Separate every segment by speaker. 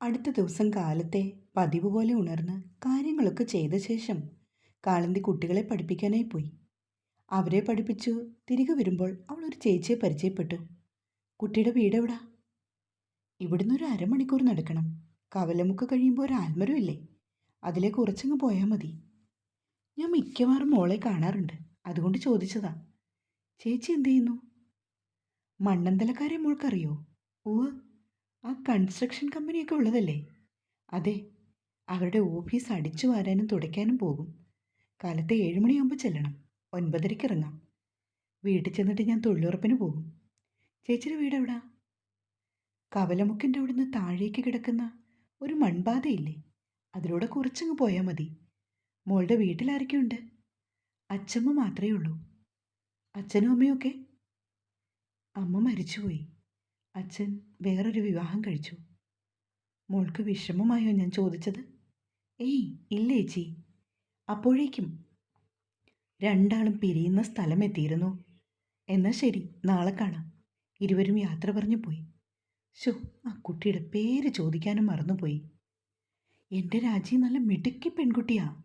Speaker 1: അടുത്ത ദിവസം കാലത്തെ പതിവ് പോലെ ഉണർന്ന് കാര്യങ്ങളൊക്കെ ചെയ്ത ശേഷം കാളന്തി കുട്ടികളെ പഠിപ്പിക്കാനായി പോയി. അവരെ പഠിപ്പിച്ചു തിരികെ വരുമ്പോൾ അവൾ ഒരു ചേച്ചിയെ പരിചയപ്പെട്ടു. കുട്ടിയുടെ വീട് എവിടാ? ഇവിടുന്ന് ഒരു അരമണിക്കൂർ നടക്കണം. കവലമുക്ക് കഴിയുമ്പോൾ ഒരു ആൽമരം ഇല്ലേ? അതിലേക്ക് കുറച്ചങ്ങ് പോയാൽ മതി. ഞാൻ മിക്കവാറും മോളെ കാണാറുണ്ട്. അതുകൊണ്ട് ചോദിച്ചതാ. ചേച്ചി എന്ത് ചെയ്യുന്നു? മണ്ണന്തലക്കാരെ മോൾക്കറിയോ? ഉവ് ആ കൺസ്ട്രക്ഷൻ കമ്പനിയൊക്കെ ഉള്ളതല്ലേ? അതെ അവരുടെ ഓഫീസ് അടിച്ചു വാരാനും തുടയ്ക്കാനും പോകും. കാലത്തെ ഏഴുമണിയാകുമ്പോൾ ചെല്ലണം. ഒൻപതരയ്ക്ക് ഇറങ്ങാം. വീട്ടിൽ ചെന്നിട്ട് ഞാൻ തൊഴിലുറപ്പിന് പോകും. ചേച്ചിയുടെ വീട് എവിടാ? കവലമുക്കിന്റെ അവിടുന്ന് താഴേക്ക് കിടക്കുന്ന ഒരു മൺപാതയില്ലേ? അതിലൂടെ കുറച്ചങ്ങ് പോയാൽ മതി. മോളുടെ വീട്ടിലാരൊക്കെയുണ്ട് അച്ഛമ്മ മാത്രമേ ഉള്ളൂ. അച്ഛനും അമ്മയും ഒക്കെ? അമ്മ മരിച്ചുപോയി. അച്ഛൻ വേറൊരു വിവാഹം കഴിച്ചു. മോൾക്ക് വിഷമമായോ ഞാൻ ചോദിച്ചത്? ഏയ് ഇല്ല ചേച്ചി. അപ്പോഴേക്കും രണ്ടാളും പിരിയുന്ന സ്ഥലം എത്തിയിരുന്നു. എന്നാൽ ശരി നാളെ കാണാം. ഇരുവരും യാത്ര പറഞ്ഞു പോയി. ഷോ ആ കുട്ടിയുടെ പേര് ചോദിക്കാനും മറന്നുപോയി. എന്റെ രാജി നല്ല മിടുക്കി പെൺകുട്ടിയാ.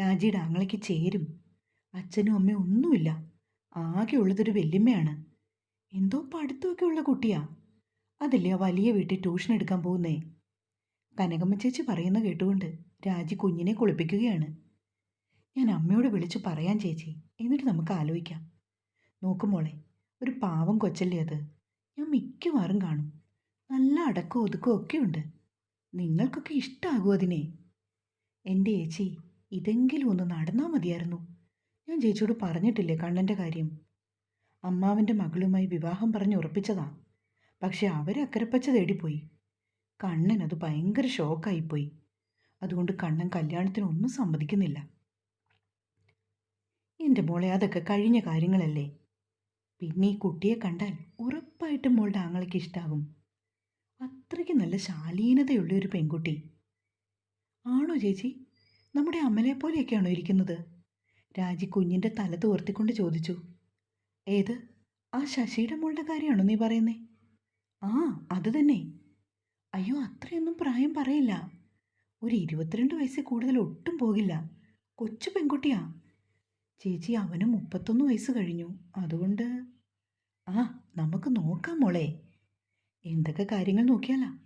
Speaker 1: രാജിയുടെ ആങ്ങളയ്ക്ക് ചേരും. അച്ഛനും അമ്മയും ഒന്നുമില്ല. ആകെ ഉള്ളതൊരു വല്യമ്മയാണ്. എന്തോ പഠിത്തമൊക്കെ ഉള്ള കുട്ടിയാ. അതല്ലേ വലിയ വീട്ടിൽ ട്യൂഷൻ എടുക്കാൻ പോകുന്നേ? കനകമ്മ ചേച്ചി പറയുന്ന കേട്ടുകൊണ്ട് രാജി കുഞ്ഞിനെ കുളിപ്പിക്കുകയാണ്. ഞാൻ അമ്മയോട് വിളിച്ചു പറയാൻ ചേച്ചി എന്നിട്ട് നമുക്ക് ആലോചിക്കാം. നോക്കുമോളെ ഒരു പാവം കൊച്ചല്ലേ അത്. ഞാൻ മിക്കവാറും കാണും. നല്ല അടക്കവും ഒതുക്കവും ഒക്കെ ഉണ്ട്. നിങ്ങൾക്കൊക്കെ ഇഷ്ടമാകും അതിനെ. എന്റെ ചേച്ചി ഇതെങ്കിലും ഒന്ന് നടന്നാൽ മതിയായിരുന്നു. ഞാൻ ചേച്ചിയോട് പറഞ്ഞിട്ടില്ലേ കണ്ണന്റെ കാര്യം? അമ്മാവന്റെ മകളുമായി വിവാഹം പറഞ്ഞ് ഉറപ്പിച്ചതാ. പക്ഷെ അവരക്കരപ്പച്ച തേടിപ്പോയി. കണ്ണൻ അത് ഭയങ്കര ഷോക്കായിപ്പോയി. അതുകൊണ്ട് കണ്ണൻ കല്യാണത്തിനൊന്നും സമ്മതിക്കുന്നില്ല. എന്റെ മോളെ അതൊക്കെ കഴിഞ്ഞ കാര്യങ്ങളല്ലേ? പിന്നെ ഈ കുട്ടിയെ കണ്ടാൽ ഉറപ്പായിട്ടും മോളുടെ ആങ്ങളയ്ക്ക് ഇഷ്ടാകും. അത്രയ്ക്ക് നല്ല ശാലീനതയുള്ള ഒരു പെൺകുട്ടി. ആണോ ചേച്ചി? നമ്മുടെ അമ്മലെ പോലെയൊക്കെയാണോ ഇരിക്കുന്നത്? രാജി കുഞ്ഞിന്റെ തല തോർത്തിക്കൊണ്ട് ചോദിച്ചു. ഏത്? ആ ശശിയുടെ മോളുടെ കാര്യമാണോ നീ പറയുന്നേ? ആ അത് തന്നെ. അയ്യോ അത്രയൊന്നും പ്രായം പറയില്ല. ഒരു ഇരുപത്തിരണ്ട് വയസ്സിൽ കൂടുതൽ ഒട്ടും പോകില്ല. കൊച്ചു പെൺകുട്ടിയാ. ചേച്ചി അവന് മുപ്പത്തൊന്ന് വയസ്സ് കഴിഞ്ഞു. അതുകൊണ്ട് ആ നമുക്ക് നോക്കാം മോളെ. എന്തൊക്കെ കാര്യങ്ങൾ നോക്കിയാലാ?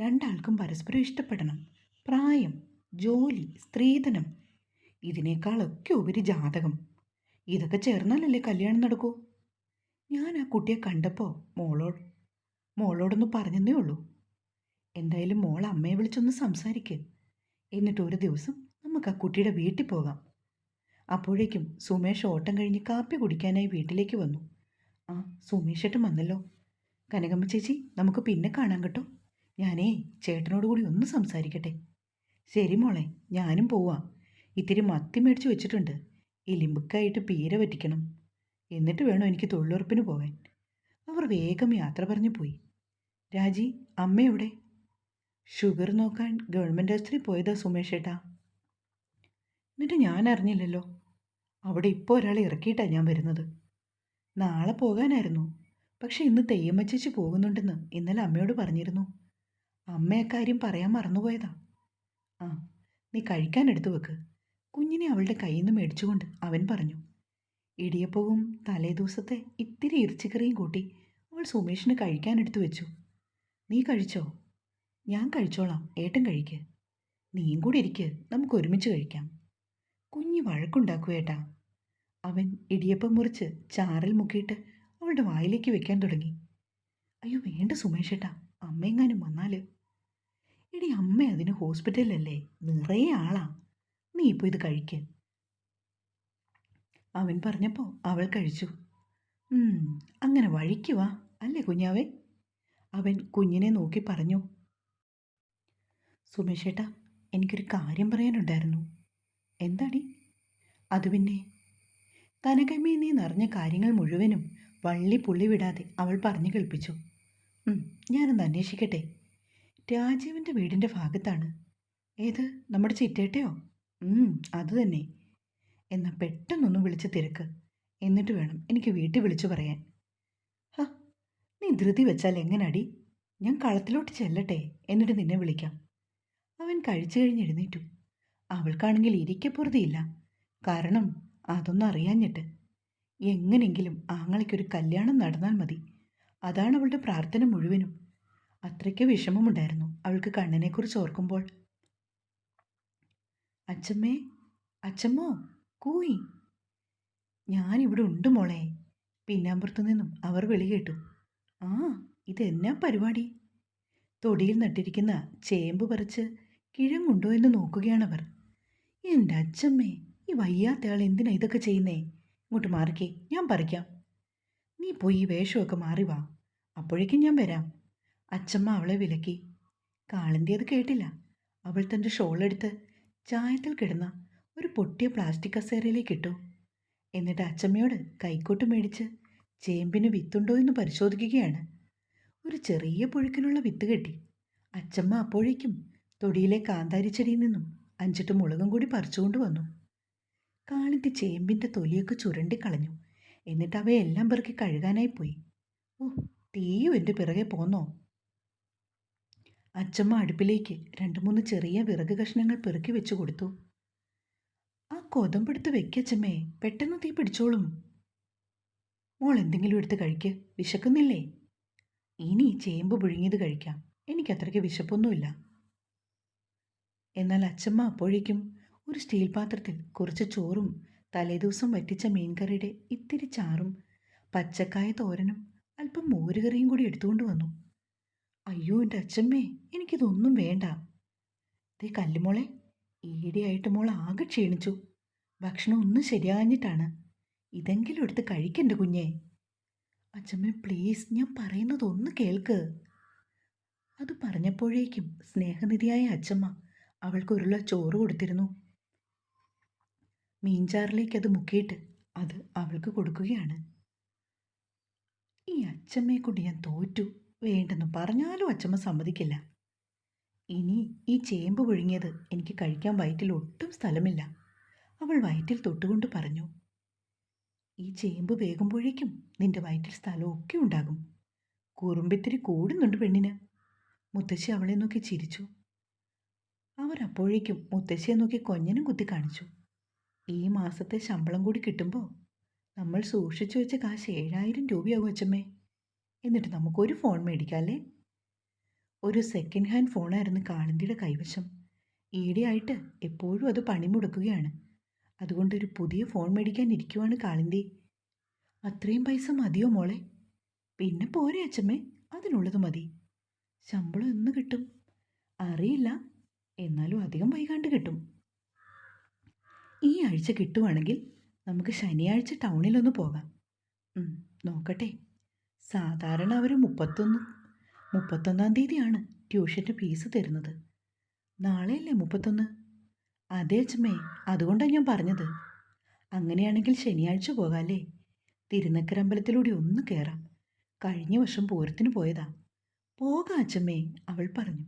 Speaker 1: രണ്ടാൾക്കും പരസ്പരം ഇഷ്ടപ്പെടണം. പ്രായം ജോലി സ്ത്രീധനം ഇതിനേക്കാളൊക്കെ ഉപരി ജാതകം. ഇതൊക്കെ ചേർന്നാലല്ലേ കല്യാണം നടക്കൂ? ഞാൻ ആ കുട്ടിയെ കണ്ടപ്പോൾ മോളോട് മോളോടൊന്ന് പറഞ്ഞതേ ഉള്ളൂ. എന്തായാലും മോൾ അമ്മയെ വിളിച്ചൊന്ന് സംസാരിക്ക്. എന്നിട്ട് ഒരു ദിവസം നമുക്ക് ആ കുട്ടിയുടെ വീട്ടിൽ പോകാം. അപ്പോഴേക്കും സുമേഷ് ഓട്ടം കഴിഞ്ഞ് കാപ്പി കുടിക്കാനായി വീട്ടിലേക്ക് വന്നു. ആ സുമേഷ് ഏട്ടൻ വന്നല്ലോ. കനകമ്മ ചേച്ചി നമുക്ക് പിന്നെ കാണാം കേട്ടോ. ഞാനേ ചേട്ടനോട് കൂടി ഒന്ന് സംസാരിക്കട്ടെ. ശരി മോളെ ഞാനും പോവാം. ഇത്തിരി മത്തി മേടിച്ച് വെച്ചിട്ടുണ്ട്. ഇലിമ്പുക്കായിട്ട് പീര പറ്റിക്കണം എന്നിട്ട് വേണം എനിക്ക് തൊഴിലുറപ്പിന് പോകാൻ. അവർ വേഗം യാത്ര പറഞ്ഞു പോയി. രാജി അമ്മയുടെ ഷുഗർ നോക്കാൻ ഗവൺമെന്റ് ആശുപത്രി പോയതാ സുമേഷ് ഏട്ടാ. എന്നിട്ട് ഞാൻ അറിഞ്ഞില്ലല്ലോ. അവിടെ ഇപ്പോൾ ഒരാളെ ഇറക്കിയിട്ടാണ് ഞാൻ വരുന്നത്. നാളെ പോകാനായിരുന്നു. പക്ഷെ ഇന്ന് തെയ്യമ്മച്ചേച്ചി പോകുന്നുണ്ടെന്ന് ഇന്നലെ അമ്മയോട് പറഞ്ഞിരുന്നു. അമ്മ അക്കാര്യം പറയാൻ മറന്നുപോയതാ. ആ നീ കഴിക്കാൻ എടുത്തു വെക്ക്. കുഞ്ഞിനെ അവളുടെ കയ്യിൽ നിന്ന് മേടിച്ചുകൊണ്ട് അവൻ പറഞ്ഞു. ഇടിയപ്പവും തലേദിവസത്തെ ഇത്തിരി ഇറച്ചിക്കറിയും കൂട്ടി അവൾ സുമേഷിന് കഴിക്കാൻ എടുത്തു വെച്ചു. നീ കഴിച്ചോ? ഞാൻ കഴിച്ചോളാം. ഏട്ടൻ കഴിക്ക്. നീയും കൂടി ഇരിക്ക്. നമുക്ക് ഒരുമിച്ച് കഴിക്കാം. കുഞ്ഞ് വഴക്കുണ്ടാക്കൂ ഏട്ടാ. അവൻ ഇടിയപ്പം മുറിച്ച് ചാറിൽ മുക്കിയിട്ട് അവളുടെ വായിലേക്ക് വെക്കാൻ തുടങ്ങി. അയ്യോ വേണ്ട സുമേഷ് ഏട്ടാ. അമ്മയെങ്ങാനും വന്നാൽ. എടി അമ്മ അതിന് ഹോസ്പിറ്റലിലല്ലേ? നിറയെ ആളാ. നീ ഇപ്പോൾ ഇത് കഴിക്ക്. അവൻ പറഞ്ഞപ്പോൾ അവൾ കഴിച്ചു. "ഉം, അങ്ങനെ വഴിക്കുവാ അല്ലേ കുഞ്ഞാവേ? അവൻ കുഞ്ഞിനെ നോക്കി പറഞ്ഞു. സുമേഷേട്ടാ എനിക്കൊരു കാര്യം പറയാനുണ്ടായിരുന്നു. എന്താടി? അത് പിന്നെ കനകമ്മേ നീ നിറഞ്ഞ കാര്യങ്ങൾ മുഴുവനും വള്ളി പുള്ളി വിടാതെ അവൾ പറഞ്ഞു കേൾപ്പിച്ചു. "ഉം, ഞാനൊന്ന് അന്വേഷിക്കട്ടെ. രാജീവിന്റെ വീടിന്റെ ഭാഗത്താണ്. ഏത് നമ്മുടെ ചിറ്റേട്ടയോ? അത് തന്നെ. എന്നാൽ പെട്ടെന്നൊന്ന് വിളിച്ച് തിരക്ക്. എന്നിട്ട് വേണം എനിക്ക് വീട്ടിൽ വിളിച്ചു പറയാൻ. നീ ധൃതി വെച്ചാൽ എങ്ങനടി? ഞാൻ കളത്തിലോട്ട് ചെല്ലട്ടെ എന്നിട്ട് നിന്നെ വിളിക്കാം. അവൻ കഴിച്ചു കഴിഞ്ഞ് എഴുന്നേറ്റു. അവൾക്കാണെങ്കിൽ ഇരിക്കപ്പുറതിയില്ല കാരണം അതൊന്നും അറിയാഞ്ഞിട്ട്. എങ്ങനെങ്കിലും ആങ്ങളയ്ക്കൊരു കല്യാണം നടന്നാൽ മതി. അതാണ് അവളുടെ പ്രാർത്ഥന മുഴുവനും. അത്രയ്ക്ക് വിഷമമുണ്ടായിരുന്നു അവൾക്ക് കണ്ണനെക്കുറിച്ച് ഓർക്കുമ്പോൾ. അച്ചമ്മേ അച്ചമ്മോ കൂയി. ഞാനിവിടെ ഉണ്ട് മോളെ. പിന്നാമ്പുറത്തു നിന്നും അവർ വിളി കേട്ടു. ആ ഇതെന്നാ പരിപാടി? തൊടിയിൽ നട്ടിരിക്കുന്ന ചേമ്പ് പറിച്ച് കിഴങ്ങുണ്ടോ എന്ന് നോക്കുകയാണവർ. എന്റെ അച്ഛമ്മേ ഈ വയ്യാത്തയാൾ എന്തിനാ ഇതൊക്കെ ചെയ്യുന്നേ? ഇങ്ങോട്ട് മാറിക്കേ ഞാൻ പറിക്കാം. നീ പോയി ഈ വേഷമൊക്കെ മാറി വാ അപ്പോഴേക്കും ഞാൻ വരാം. അച്ഛമ്മ അവളെ വിലക്കി. കാളിന്റെ അത് കേട്ടില്ല. അവൾ തന്റെ ഷോളെടുത്ത് ചായത്തിൽ കിടന്ന ഒരു പൊട്ടിയ പ്ലാസ്റ്റിക് കസേരയിലേക്ക് ഇട്ടു. എന്നിട്ട് അച്ചമ്മയോട് കൈക്കോട്ട് മേടിച്ച് ചേമ്പിന് വിത്തുണ്ടോ എന്ന് പരിശോധിക്കുകയാണ്. ഒരു ചെറിയ പുഴുക്കിനുള്ള വിത്ത് കെട്ടി. അച്ചമ്മ അപ്പോഴേക്കും തൊടിയിലെ കാന്താരി ചെടിയിൽ നിന്നും അഞ്ചെട്ട് മുളകും കൂടി പറിച്ചുകൊണ്ട് വന്നു. കാളിന്റെ ചേമ്പിന്റെ തൊലിയൊക്കെ ചുരണ്ടിക്കളഞ്ഞു എന്നിട്ട് അവയെല്ലാം പെറുക്കി കഴുകാനായി പോയി. ഓ തീയും എന്റെ പിറകെ പോന്നോ? അച്ചമ്മ അടുപ്പിലേക്ക് രണ്ട് മൂന്ന് ചെറിയ വിറക് കഷ്ണങ്ങൾ പെറുക്കി വെച്ചു കൊടുത്തു. ആ കൊതമ്പെടുത്ത് വെക്കച്ചമ്മേ പെട്ടെന്ന് തീ പിടിച്ചോളും. മോൾ എന്തെങ്കിലും എടുത്ത് കഴിക്ക്. വിശക്കുന്നില്ലേ? ഇനി ചേമ്പ് പുഴുങ്ങിയത് കഴിക്കാം. എനിക്കത്രയ്ക്ക് വിശപ്പൊന്നുമില്ല. എന്നാൽ അച്ചമ്മ അപ്പോഴേക്കും ഒരു സ്റ്റീൽ പാത്രത്തിൽ കുറച്ച് ചോറും തലേദിവസം വറ്റിച്ച മീൻകറിയുടെ ഇത്തിരി ചാറും പച്ചക്കായ തോരനും അല്പം മോരുകറിയും കൂടി എടുത്തുകൊണ്ട് വന്നു. അയ്യോ എന്റെ അച്ഛമ്മേ എനിക്കിതൊന്നും വേണ്ട. ദേ കല്ലുമോളെ ഈടെയായിട്ട് മോൾ ആകെ ക്ഷീണിച്ചു. ഭക്ഷണം ഒന്നും ശരിയാഞ്ഞിട്ടാണ് ഇതെങ്കിലും എടുത്ത് കഴിക്കണ്ട കുഞ്ഞെ. അച്ഛമ്മ പ്ലീസ് ഞാൻ പറയുന്നത് ഒന്ന് കേൾക്ക്. അത് പറഞ്ഞപ്പോഴേക്കും സ്നേഹനിധിയായ അച്ഛമ്മ അവൾക്കൊരുള്ള ചോറ് കൊടുത്തിരുന്നു. മീൻചാറിലേക്ക് അത് മുക്കിയിട്ട് അത് അവൾക്ക് കൊടുക്കുകയാണ്. ഈ അച്ഛമ്മയെ കൊണ്ട് ഞാൻ തോറ്റു. വേണ്ടെന്ന് പറഞ്ഞാലും അച്ഛമ്മ സമ്മതിക്കില്ല. ഇനി ഈ ചേമ്പ് പുഴുങ്ങിയത് എനിക്ക് കഴിക്കാൻ വയറ്റിൽ ഒട്ടും സ്ഥലമില്ല. അവൾ വയറ്റിൽ തൊട്ടുകൊണ്ട് പറഞ്ഞു ഈ ചേമ്പ് വേകുമ്പോഴേക്കും നിന്റെ വയറ്റിൽ സ്ഥലമൊക്കെ ഉണ്ടാകും. കുറുമ്പിത്തിരി കൂടുന്നുണ്ട് പെണ്ണിന്. മുത്തശ്ശി അവളെ നോക്കി ചിരിച്ചു. അവർ അപ്പോഴേക്കും മുത്തശ്ശിയെ നോക്കി കൊഞ്ഞനും കുത്തി കാണിച്ചു. ഈ മാസത്തെ ശമ്പളം കൂടി കിട്ടുമ്പോൾ നമ്മൾ സൂക്ഷിച്ചു വെച്ച കാശ് ഏഴായിരം രൂപയാകും അച്ഛമ്മേ. എന്നിട്ട് നമുക്കൊരു ഫോൺ മേടിക്കാമല്ലേ ഒരു സെക്കൻഡ് ഹാൻഡ് ഫോണായിരുന്നു കാളന്തിയുടെ കൈവശം. ഈടെയായിട്ട് എപ്പോഴും അത് പണിമുടക്കുകയാണ്. അതുകൊണ്ട് ഒരു പുതിയ ഫോൺ മേടിക്കാൻ ഇരിക്കുവാണ് കാളിന്തി. അത്രയും പൈസ മതിയോ മോളെ? പിന്നെ പോരെ അച്ഛമ്മേ അതിനുള്ളത് മതി. ശമ്പളം എന്ന് കിട്ടും. അറിയില്ല എന്നാലും അധികം വൈകാണ്ട് കിട്ടും. ഈ ആഴ്ച കിട്ടുവാണെങ്കിൽ നമുക്ക് ശനിയാഴ്ച ടൗണിലൊന്ന് പോകാം. നോക്കട്ടെ. സാധാരണ അവർ മുപ്പത്തൊന്ന് മുപ്പത്തൊന്നാം തീയതിയാണ് ട്യൂഷന്റെ ഫീസ് തരുന്നത്. നാളെയല്ലേ മുപ്പത്തൊന്ന്? അതെ അച്ഛമ്മേ അതുകൊണ്ടാണ് ഞാൻ പറഞ്ഞത്. അങ്ങനെയാണെങ്കിൽ ശനിയാഴ്ച പോകാമല്ലേ തിരുനക്കര അമ്പലത്തിലൂടെ ഒന്ന് കയറാം കഴിഞ്ഞ വർഷം പൂരത്തിന് പോയതാ. പോകാം അച്ഛമ്മേ അവൾ പറഞ്ഞു.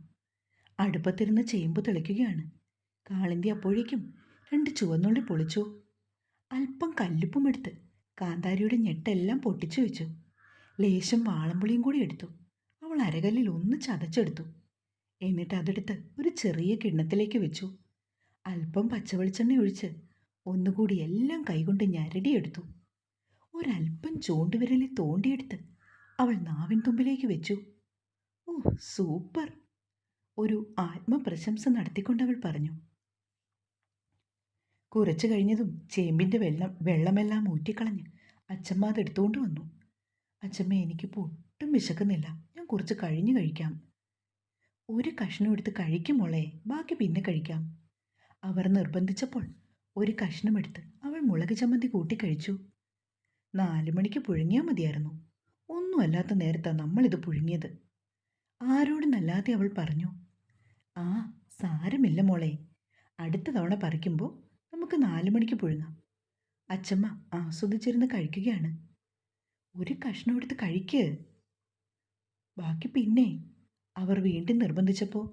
Speaker 1: അടുപ്പത്തിരുന്ന് ചേമ്പ് തെളിക്കുകയാണ്. കാളിന്തി അപ്പോഴേക്കും രണ്ട് ചുവന്നുള്ളി പൊളിച്ചു. അല്പം കല്ലുപ്പും എടുത്ത് കാന്താരിയുടെ ഞെട്ടെല്ലാം പൊട്ടിച്ചു വെച്ചു. ലേശം വാളമ്പുളിയും കൂടി എടുത്തു. അവൾ അരകല്ലിൽ ഒന്ന് ചതച്ചെടുത്തു. എന്നിട്ട് അതെടുത്ത് ഒരു ചെറിയ കിണ്ണത്തിലേക്ക് വെച്ചു. അല്പം പച്ചവെളിച്ചെണ്ണ ഒഴിച്ച് ഒന്നുകൂടി എല്ലാം കൈകൊണ്ട് ഞരടിയെടുത്തു. ഒരല്പം ചൂണ്ടുവിരലിൽ തോണ്ടിയെടുത്ത് അവൾ നാവിൻ തുമ്പിലേക്ക് വെച്ചു. Oh super! ഒരു ആത്മപ്രശംസ നടത്തിക്കൊണ്ട് അവൾ പറഞ്ഞു. കുറച്ചു കഴിഞ്ഞതും ചേമ്പിന്റെ വെള്ളം വെള്ളമെല്ലാം ഊറ്റിക്കളഞ്ഞ് അച്ഛമ്മ അതെടുത്തുകൊണ്ട് വന്നു. അച്ഛമ്മ എനിക്കിപ്പോൾ ഒട്ടും വിശക്കുന്നില്ല. ഞാൻ കുറച്ച് കഴിഞ്ഞ് കഴിക്കാം. ഒരു കഷ്ണം എടുത്ത് കഴിക്കുമോളെ ബാക്കി പിന്നെ കഴിക്കാം. അവർ നിർബന്ധിച്ചപ്പോൾ ഒരു കഷ്ണമെടുത്ത് അവൾ മുളക് ചമ്മന്തി കൂട്ടിക്കഴിച്ചു നാലു മണിക്ക് പുഴുങ്ങിയാൽ മതിയായിരുന്നു. ഒന്നുമല്ലാത്ത നേരത്താണ് നമ്മളിത് പുഴുങ്ങിയത്. ആരോടുന്നല്ലാതെ അവൾ പറഞ്ഞു ആ സാരമില്ല മോളെ. അടുത്ത തവണ പറിക്കുമ്പോൾ നമുക്ക് നാലു മണിക്ക് പുഴുങ്ങാം. അച്ചമ്മ ആസ്വദിച്ചിരുന്ന് കഴിക്കുകയാണ്. ഒരു കഷ്ണം എടുത്ത് കഴിക്ക്. ബാക്കി പിന്നെ അവർ വീണ്ടും നിർബന്ധിച്ചപ്പോൾ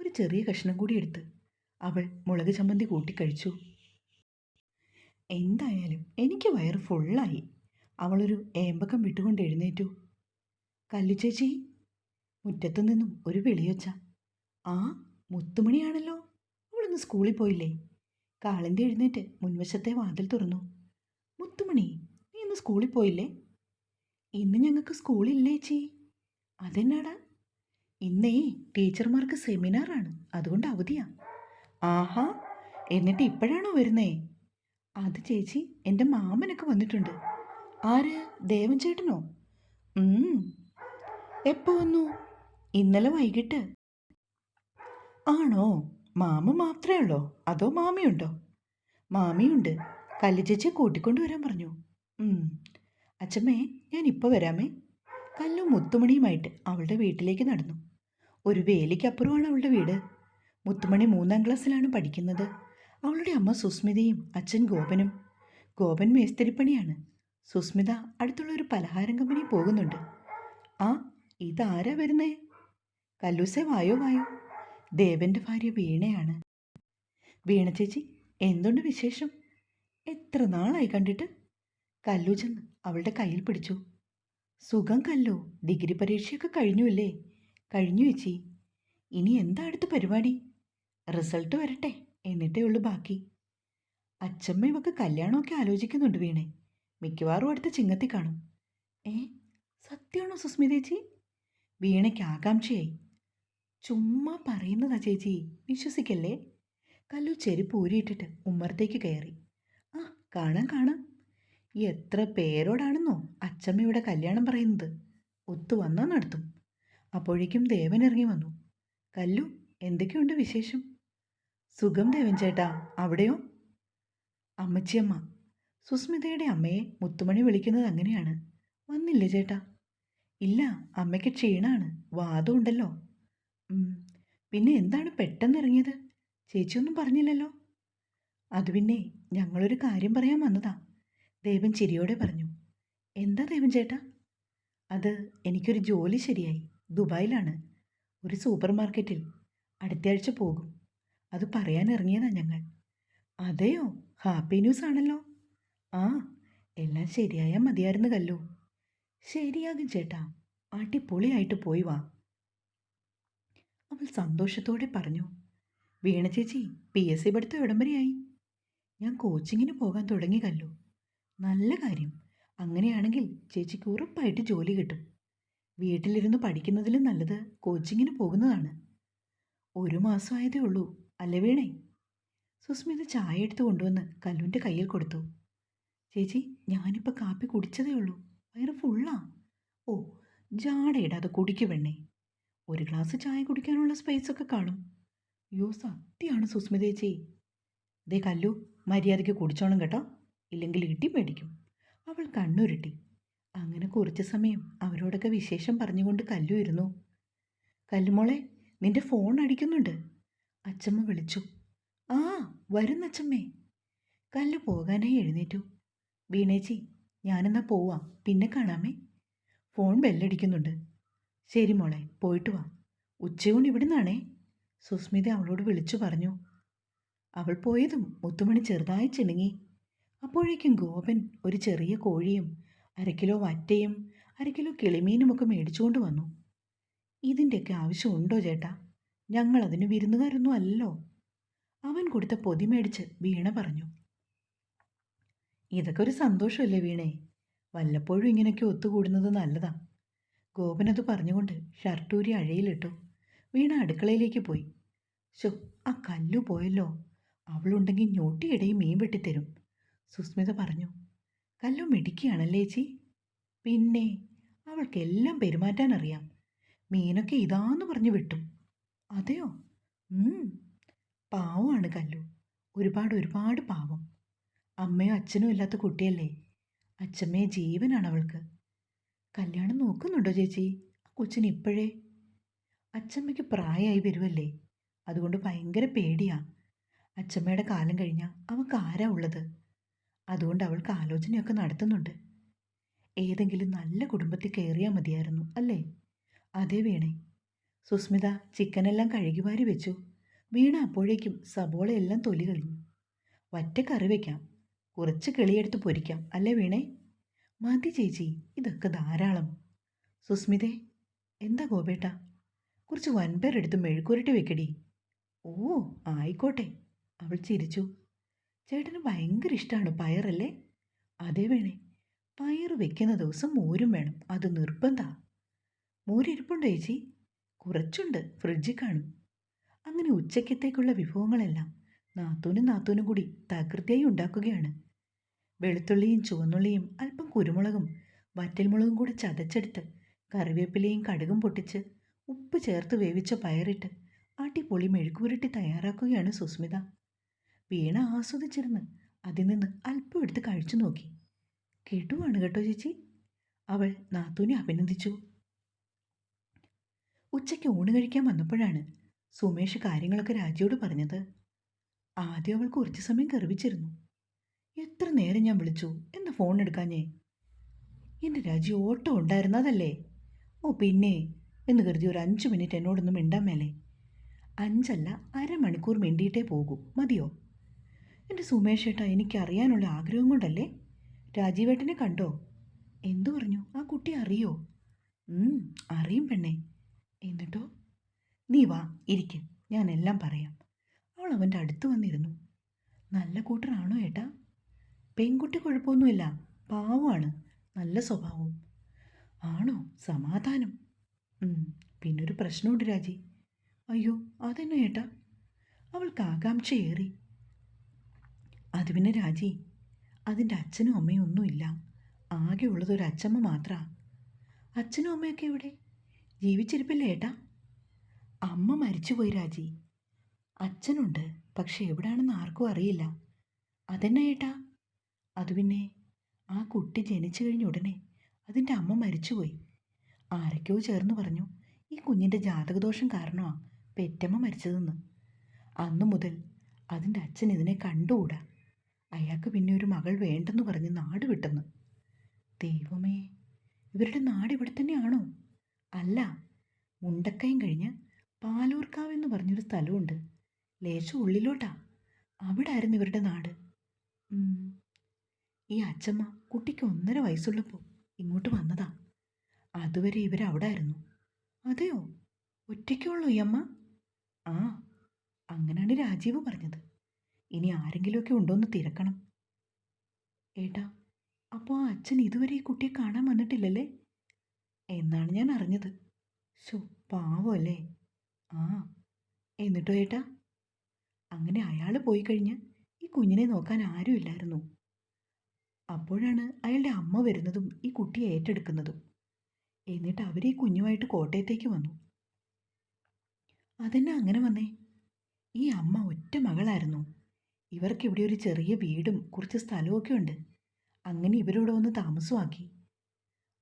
Speaker 1: ഒരു ചെറിയ കഷ്ണം കൂടി എടുത്ത് അവൾ മുളക് ചമ്മന്തി കൂട്ടിക്കഴിച്ചു എന്തായാലും എനിക്ക് വയറ് ഫുള്ളായി. അവളൊരു ഏമ്പക്കം വിട്ടുകൊണ്ട് എഴുന്നേറ്റു. കല്ലു ചേച്ചി മുറ്റത്തു നിന്നും ഒരു വിളിയൊച്ച. ആ മുത്തുമണിയാണല്ലോ. അവളൊന്ന് സ്കൂളിൽ പോയില്ലേ? കാളിന്റെ എഴുന്നേറ്റ് മുൻവശത്തെ വാതിൽ തുറന്നു. മുത്തുമണി നീ ഇന്ന് സ്കൂളിൽ പോയില്ലേ? ഇന്ന് ഞങ്ങൾക്ക് സ്കൂളില്ലേ ചേച്ചി? അതെന്നാടാ? ഇന്നേ ടീച്ചർമാർക്ക് സെമിനാറാണ്. അതുകൊണ്ട് അവധിയാ. ആഹാ എന്നിട്ട് ഇപ്പോഴാണോ വരുന്നേ? അത് ചേച്ചി എന്റെ മാമനൊക്കെ വന്നിട്ടുണ്ട്. ആര്? ദേവൻ ചേട്ടനോ. എപ്പോ വന്നു? ഇന്നലെ വൈകിട്ട്. ആണോ? മാമ മാത്രമേ ഉള്ളോ? അതോ മാമിയുണ്ടോ? മാമിയുണ്ട്. കല്ലു ചേച്ചിയെ കൂട്ടിക്കൊണ്ട് വരാൻ പറഞ്ഞു. അച്ഛമ്മേ ഞാൻ ഇപ്പോൾ വരാമേ. കല്ലു മുത്തുമണിയുമായിട്ട് അവളുടെ വീട്ടിലേക്ക് നടന്നു. ഒരു വേലിക്കപ്പുറമാണ് അവളുടെ വീട്. മുത്തുമണി മൂന്നാം ക്ലാസ്സിലാണ് പഠിക്കുന്നത്. അവളുടെ അമ്മ സുസ്മിതയും അച്ഛൻ ഗോപനും. ഗോപൻ മേസ്തിരിപ്പണിയാണ്. സുസ്മിത അടുത്തുള്ള ഒരു പലഹാരം കമ്പനി പോകുന്നുണ്ട്. ആ ഇതാരാ വരുന്നേ? കല്ലൂസെ വായോ വായോ. ദേവന്റെ ഭാര്യ വീണയാണ്. വീണ ചേച്ചി എന്തുണ്ട് വിശേഷം? എത്ര നാളായി കണ്ടിട്ട്? കല്ലു ചെന്ന് അവളുടെ കയ്യിൽ പിടിച്ചു. സുഖം കല്ലു ഡിഗ്രി പരീക്ഷയൊക്കെ കഴിഞ്ഞുവല്ലേ കഴിഞ്ഞു ചേച്ചി. ഇനി എന്താ അടുത്ത പരിപാടി? റിസൾട്ട് വരട്ടെ എന്നിട്ടേ ഉള്ളൂ ബാക്കി. അച്ചമ്മ ഇവക്ക് കല്യാണമൊക്കെ ആലോചിക്കുന്നുണ്ട് വീണേ. മിക്കവാറും അടുത്ത ചിങ്ങത്തി കാണും. ഏ സത്യമാണോ സുസ്മിതേച്ചി വീണയ്ക്ക് ആകാംക്ഷയായി. ചുമ്മാ പറയുന്നതാ ചേച്ചി വിശ്വസിക്കല്ലേ? കല്ലു ചെരുപ്പ് ഊരിയിട്ടിട്ട് ഉമ്മറത്തേക്ക് കയറി. ആ കാണാം കാണാം. എത്ര പേരോടാണെന്നോ അച്ചമ്മയുടെ കല്യാണം പറയുന്നത്. ഒത്തു വന്നാൽ നടത്തും. അപ്പോഴേക്കും ദേവൻ ഇറങ്ങി വന്നു. കല്ലു എന്തൊക്കെയുണ്ട് വിശേഷം? സുഖം ദേവൻ ചേട്ടാ. അവിടെയോ? അമ്മച്ചിയമ്മ. സുസ്മിതയുടെ അമ്മയെ മുത്തുമണി വിളിക്കുന്നത് അങ്ങനെയാണ്. വന്നില്ലേ ചേട്ടാ? ഇല്ല അമ്മയ്ക്ക് ക്ഷീണാണ്. വാദമുണ്ടല്ലോ പിന്നെ എന്താണ് പെട്ടെന്ന് ഇറങ്ങിയത് ചേച്ചിയൊന്നും പറഞ്ഞില്ലല്ലോ? അത് പിന്നെ ഞങ്ങളൊരു കാര്യം പറയാൻ വന്നതാ. ദേവൻ ചിരിയോടെ പറഞ്ഞു. എന്താ ദേവൻ ചേട്ടാ? അത് എനിക്കൊരു ജോലി ശരിയായി. ദുബായിലാണ്. ഒരു സൂപ്പർ മാർക്കറ്റിൽ അടുത്തയാഴ്ച പോകും. അത് പറയാൻ ഇറങ്ങിയതാ ഞങ്ങൾ. അതെയോ? ഹാപ്പി ന്യൂസ് ആണല്ലോ. ആ എല്ലാം ശരിയായാൽ മതിയായിരുന്നു കല്ലു. ശരിയാകും ചേട്ടാ. അടിപൊളിയായിട്ട് പോയി വാ. അവൾ സന്തോഷത്തോടെ പറഞ്ഞു. വീണ ചേച്ചി പി എസ് സി പഠിത്തം എവിടം ഞാൻ കോച്ചിങ്ങിന് പോകാൻ തുടങ്ങി കല്ലു. നല്ല കാര്യം. അങ്ങനെയാണെങ്കിൽ ചേച്ചിക്ക് ഉറപ്പായിട്ട് ജോലി കിട്ടും. വീട്ടിലിരുന്ന് പഠിക്കുന്നതിലും നല്ലത് കോച്ചിങ്ങിന് പോകുന്നതാണ്. ഒരു മാസമായതേ ഉള്ളൂ. അല്ലേ വീണേ? സുസ്മിത ചായ എടുത്ത് കൊണ്ടുവന്ന് കല്ലുവിന്റെ കയ്യിൽ കൊടുത്തു. ചേച്ചി ഞാനിപ്പോൾ കാപ്പി കുടിച്ചതേ ഉള്ളൂ. വയറ് ഫുള്ളാ ഓ ജാടയിടാതെ കുടിക്കു വെണ്ണേ ഒരു ഗ്ലാസ് ചായ കുടിക്കാനുള്ള സ്പേസൊക്കെ കാണും. അയ്യോ സത്യമാണ് സുസ്മിത ചേച്ചി. ദേ കല്ലു മര്യാദയ്ക്ക് കുടിച്ചോണം കേട്ടോ. ഇല്ലെങ്കിൽ ഇട്ടി മേടിക്കും. അവൾ കണ്ണുരുട്ടി. അങ്ങനെ കുറച്ച് സമയം അവരോടൊക്കെ വിശേഷം പറഞ്ഞുകൊണ്ട് കല്ലു ഇരുന്നു. കല്ലുമോളെ നിന്റെ ഫോൺ അടിക്കുന്നുണ്ട്. അച്ചമ്മ വിളിച്ചു. ആ വരുന്നച്ചമ്മേ. കല്ല് പോകാനായി എഴുന്നേറ്റു. വീണേച്ചി ഞാനെന്നാ പോവാം. പിന്നെ കാണാമേ. ഫോൺ ബെല്ലടിക്കുന്നുണ്ട്. ശരി മോളെ പോയിട്ട് വാ. ഉച്ചയൂണ് ഇവിടുന്നാണേ. സുസ്മിത അവളോട് വിളിച്ചു പറഞ്ഞു. അവൾ പോയതും മുത്തുമണി ചെറുതായി ചിണുങ്ങി. അപ്പോഴേക്കും ഗോപൻ ഒരു ചെറിയ കോഴിയും അരക്കിലോ വറ്റയും അരക്കിലോ കിളിമീനുമൊക്കെ മേടിച്ചുകൊണ്ട് വന്നു. ഇതിന്റെയൊക്കെ ആവശ്യമുണ്ടോ ചേട്ടാ? ഞങ്ങളതിന് വിരുന്നുകാരൊന്നും അല്ലല്ലോ. അവൻ കൊടുത്ത പൊതി മേടിച്ച് വീണ പറഞ്ഞു. ഇതൊക്കെ ഒരു സന്തോഷമല്ലേ വീണേ? വല്ലപ്പോഴും ഇങ്ങനെയൊക്കെ ഒത്തുകൂടുന്നത് നല്ലതാ. ഗോപനത് പറഞ്ഞുകൊണ്ട് ഷർട്ടൂരി അഴയിലിട്ടു. വീണ അടുക്കളയിലേക്ക് പോയി. ശോ ആ കല്ലു പോയല്ലോ. അവളുണ്ടെങ്കിൽ ഞൊട്ടിയിടയും മീൻ വെട്ടിത്തരും. സുസ്മിത പറഞ്ഞു. കല്ലു മിടിക്കുകയാണല്ലേ ചേച്ചി? പിന്നെ അവൾക്കെല്ലാം പെരുമാറ്റാൻ അറിയാം മീനൊക്കെ ഇതാന്ന് പറഞ്ഞു വിട്ടു. അതെയോ? പാവമാണ് കല്ലു. ഒരുപാട് ഒരുപാട് പാവം. അമ്മയോ അച്ഛനും ഇല്ലാത്ത കുട്ടിയല്ലേ? അച്ഛമ്മയെ ജീവനാണ് അവൾക്ക്. കല്യാണം നോക്കുന്നുണ്ടോ ചേച്ചി? കൊച്ചിന് ഇപ്പോഴേ? അച്ഛമ്മയ്ക്ക് പ്രായമായി വരുമല്ലേ അതുകൊണ്ട് ഭയങ്കര പേടിയാ. അച്ഛമ്മയുടെ കാലം കഴിഞ്ഞാൽ അവൾക്ക് ആരാ ഉള്ളത്? അതുകൊണ്ട് അവൾക്ക് ആലോചനയൊക്കെ നടത്തുന്നുണ്ട്. ഏതെങ്കിലും നല്ല കുടുംബത്തിൽ കയറിയാൽ മതിയായിരുന്നു അല്ലേ? അതേ വീണേ. സുസ്മിത ചിക്കനെല്ലാം കഴുകിവാരി വെച്ചു. വീണ അപ്പോഴേക്കും സബോളയെല്ലാം തൊലി കളഞ്ഞു. വറ്റ കറി വയ്ക്കാം കുറച്ച് കിളിയെടുത്ത് പൊരിക്കാം അല്ലേ വീണേ? മതി ചേച്ചി ഇതൊക്കെ ധാരാളം. സുസ്മിതേ എന്താ ഗോപേട്ട? കുറച്ച് വൻപേരെടുത്ത് മെഴുക്കുരുട്ടി വെക്കടി. ഓ ആയിക്കോട്ടെ. അവൾ ചിരിച്ചു. ചേട്ടന് ഭയങ്കര ഇഷ്ടമാണ് പയറല്ലേ? അതേ വേണേ. പയർ വെക്കുന്ന ദിവസം മോരും വേണം. അത് നിർബന്ധ. മോരിരിപ്പുണ്ടോ ചേച്ചി? കുറച്ചുണ്ട്. ഫ്രിഡ്ജിൽ കാണും. അങ്ങനെ ഉച്ചയ്ക്കത്തേക്കുള്ള വിഭവങ്ങളെല്ലാം നാത്തൂനും നാത്തൂനും കൂടി തകൃതിയായി ഉണ്ടാക്കുകയാണ്. വെളുത്തുള്ളിയും ചുവന്നുള്ളിയും അല്പം കുരുമുളകും വറ്റൽമുളകും കൂടെ ചതച്ചെടുത്ത് കറിവേപ്പിലയും കടുകും പൊട്ടിച്ച് ഉപ്പ് ചേർത്ത് വേവിച്ച പയറിട്ട് അടിപൊളി മെഴുക്കുപുരട്ടി തയ്യാറാക്കുകയാണ് സുസ്മിത. വീണ ആസ്വദിച്ചിരുന്ന് അതിൽ നിന്ന് അല്പം എടുത്ത് കഴിച്ചു നോക്കി. കേട്ടുവാണ് കേട്ടോ ചേച്ചി. അവൾ നാത്തൂനെ അഭിനന്ദിച്ചു. ഉച്ചയ്ക്ക് ഊണ് കഴിക്കാൻ വന്നപ്പോഴാണ് സുമേഷ് കാര്യങ്ങളൊക്കെ രാജിയോട് പറഞ്ഞത്. ആദ്യം അവൾ കുറച്ച് സമയം കറിവിച്ചിരുന്നു എത്ര നേരം ഞാൻ വിളിച്ചു? എന്ന് ഫോൺ എടുക്കാഞ്ഞേ? എന്റെ രാജി ഓട്ടം ഉണ്ടായിരുന്നതല്ലേ? ഓ പിന്നെ എന്ന് കരുതി ഒരു അഞ്ച് മിനിറ്റ് എന്നോടൊന്നും മിണ്ടാൻ മേലേ. അഞ്ചല്ല അരമണിക്കൂർ മിണ്ടിയിട്ടേ പോകൂ. മതിയോ? എന്റെ സുമേഷ് ഏട്ടാ എനിക്കറിയാനുള്ള ആഗ്രഹം കൊണ്ടല്ലേ? രാജീവേട്ടനെ കണ്ടോ? എന്തു പറഞ്ഞു? ആ കുട്ടി അറിയോ? അറിയും പെണ്ണേ. എന്നിട്ടോ? നീ വാ ഇരിക്കും. ഞാൻ എല്ലാം പറയാം. അവൾ അവന്റെ അടുത്ത് വന്നിരുന്നു. നല്ല കൂട്ടറാണോ ഏട്ടാ? പെൺകുട്ടി കുഴപ്പമൊന്നുമില്ല. പാവമാണ്. നല്ല സ്വഭാവവും. ആണോ? സമാധാനം. പിന്നൊരു പ്രശ്നമുണ്ട് രാജി. അയ്യോ അതെന്നെ ഏട്ടാ? അവൾക്ക് ആകാംക്ഷയേറി. അത് പിന്നെ രാജി അതിന്റെ അച്ഛനും അമ്മയും ഒന്നുമില്ല. ആകെ ഉള്ളതൊരു അച്ഛമ്മ മാത്രമാണ് അച്ഛനും അമ്മയൊക്കെ എവിടെ? ജീവിച്ചിരിപ്പില്ലേ ഏട്ടാ? അമ്മ മരിച്ചുപോയി രാജി. അച്ഛനുണ്ട് പക്ഷെ എവിടാണെന്ന് ആർക്കും അറിയില്ല. അതെന്നെ ഏട്ടാ? അത് പിന്നെ ആ കുട്ടി ജനിച്ചു കഴിഞ്ഞ ഉടനെ അതിന്റെ അമ്മ മരിച്ചുപോയി. ആരൊക്കെയോ ചേർന്ന് പറഞ്ഞു ഈ കുഞ്ഞിന്റെ ജാതകദോഷം കാരണമാണ് പെറ്റമ്മ മരിച്ചതെന്ന്. അന്നു മുതൽ അതിന്റെ അച്ഛൻ ഇതിനെ കണ്ടുകൂടാ. അയാൾക്ക് പിന്നെ ഒരു മകൾ വേണ്ടെന്ന് പറഞ്ഞ് നാട് വിട്ടെന്ന്. ദൈവമേ ഇവരുടെ നാട് ഇവിടെ തന്നെയാണോ? അല്ല മുണ്ടക്കയം കഴിഞ്ഞ് പാലൂർക്കാവ് എന്ന് പറഞ്ഞൊരു സ്ഥലമുണ്ട്. ലേശം ഉള്ളിലോട്ടാ. അവിടെ ആയിരുന്നു ഇവരുടെ നാട്. ഈ അച്ഛമ്മ കുട്ടിക്ക് ഒന്നര വയസ്സുള്ളപ്പോൾ ഇങ്ങോട്ട് വന്നതാ. അതുവരെ ഇവരവിടെ ആയിരുന്നു അതെയോ? ഒറ്റയ്ക്കുള്ളൂ ഈ അമ്മ? ആ അങ്ങനെയാണ് രാജീവ് പറഞ്ഞത്. ഇനി ആരെങ്കിലുമൊക്കെ ഉണ്ടോയെന്ന് തിരക്കണം. ഏട്ടാ അപ്പോൾ ആ അച്ഛൻ ഇതുവരെ ഈ കുട്ടിയെ കാണാൻ വന്നിട്ടില്ലല്ലേ? എന്നാണ് ഞാൻ അറിഞ്ഞത്. ശോ പാവമല്ലേ ആ എന്നിട്ടോ ഏട്ടാ? അങ്ങനെ അയാൾ പോയി കഴിഞ്ഞ് ഈ കുഞ്ഞിനെ നോക്കാൻ ആരുമില്ലായിരുന്നു അപ്പോഴാണ് അയാളുടെ അമ്മ വരുന്നതും ഈ കുട്ടിയെ ഏറ്റെടുക്കുന്നതും. എന്നിട്ട് അവർ ഈ കുഞ്ഞുമായിട്ട് കോട്ടയത്തേക്ക് വന്നു. അതെന്നെ അങ്ങനെ വന്നേ? ഈ അമ്മ ഒറ്റ മകളായിരുന്നു. ഇവർക്ക് ഇവിടെ ഒരു ചെറിയ വീടും കുറച്ച് സ്ഥലമൊക്കെ ഉണ്ട്. അങ്ങനെ ഇവരിവിടെ വന്ന് താമസമാക്കി.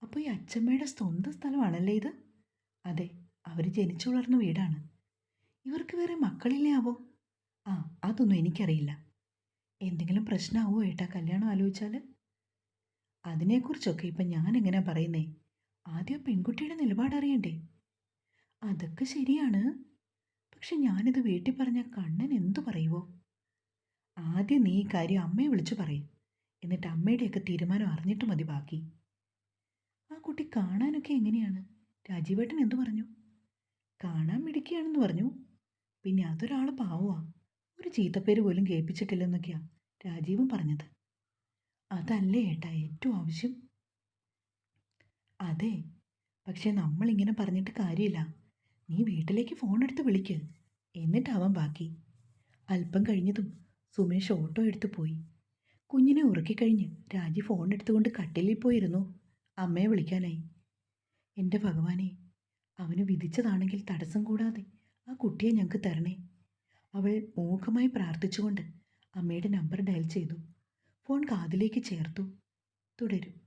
Speaker 1: അപ്പോൾ ഈ അച്ഛമ്മയുടെ സ്വന്തം സ്ഥലമാണല്ലേ ഇത്? അതെ അവർ ജനിച്ചു വളർന്ന വീടാണ്. ഇവർക്ക് വേറെ മക്കളില്ലേ ആവോ? ആ അതൊന്നും എനിക്കറിയില്ല. എന്തെങ്കിലും പ്രശ്നമാവോ ഏട്ടാ കല്യാണം ആലോചിച്ചാൽ അതിനെക്കുറിച്ചൊക്കെ ഇപ്പം ഞാൻ എങ്ങനെയാ പറയുന്നേ? ആദ്യം പെൺകുട്ടിയുടെ നിലപാട് അറിയണ്ടേ അതൊക്കെ ശരിയാണ്. പക്ഷെ ഞാനിത് വീട്ടിൽ പറഞ്ഞ കണ്ണൻ എന്തു പറയുവോ? ആദ്യം നീ ഈ കാര്യം അമ്മയെ വിളിച്ചു പറയും. എന്നിട്ട് അമ്മയുടെയൊക്കെ തീരുമാനം അറിഞ്ഞിട്ട് മതി ബാക്കി. ആ കുട്ടി കാണാനൊക്കെ എങ്ങനെയാണ്? രാജീവേട്ടൻ എന്തു പറഞ്ഞു? കാണാൻ മിടുക്കിയാണെന്ന് പറഞ്ഞു. പിന്നെ അതൊരാൾ പാവുവാ ഒരു ചീത്തപ്പേര് പോലും കേൾപ്പിച്ചിട്ടില്ലെന്നൊക്കെയാ രാജീവും പറഞ്ഞത്. അതല്ലേ ഏട്ടാ ഏറ്റവും ആവശ്യം? അതെ പക്ഷെ നമ്മളിങ്ങനെ പറഞ്ഞിട്ട് കാര്യമില്ല. നീ വീട്ടിലേക്ക് ഫോൺ എടുത്ത് വിളിക്ക് എന്നിട്ടാവാൻ ബാക്കി. അല്പം കഴിഞ്ഞതും സുമേഷ് ഓട്ടോ എടുത്ത് പോയി. കുഞ്ഞിനെ ഉറക്കിക്കഴിഞ്ഞ് രാജി ഫോൺ എടുത്തുകൊണ്ട് കട്ടിലിൽ പോയിരുന്നു. അമ്മയെ വിളിക്കാനായി. എന്റെ ഭഗവാനെ അവന് വിധിച്ചതാണെങ്കിൽ തടസ്സം കൂടാതെ ആ കുട്ടിയെ ഞങ്ങൾക്ക് തരണേ. അവൾ മൂഖമായി പ്രാർത്ഥിച്ചുകൊണ്ട് അമ്മയുടെ നമ്പർ ഡയൽ ചെയ്തു. ഫോൺ കാതിലേക്ക് ചേർത്തു. തുടരും.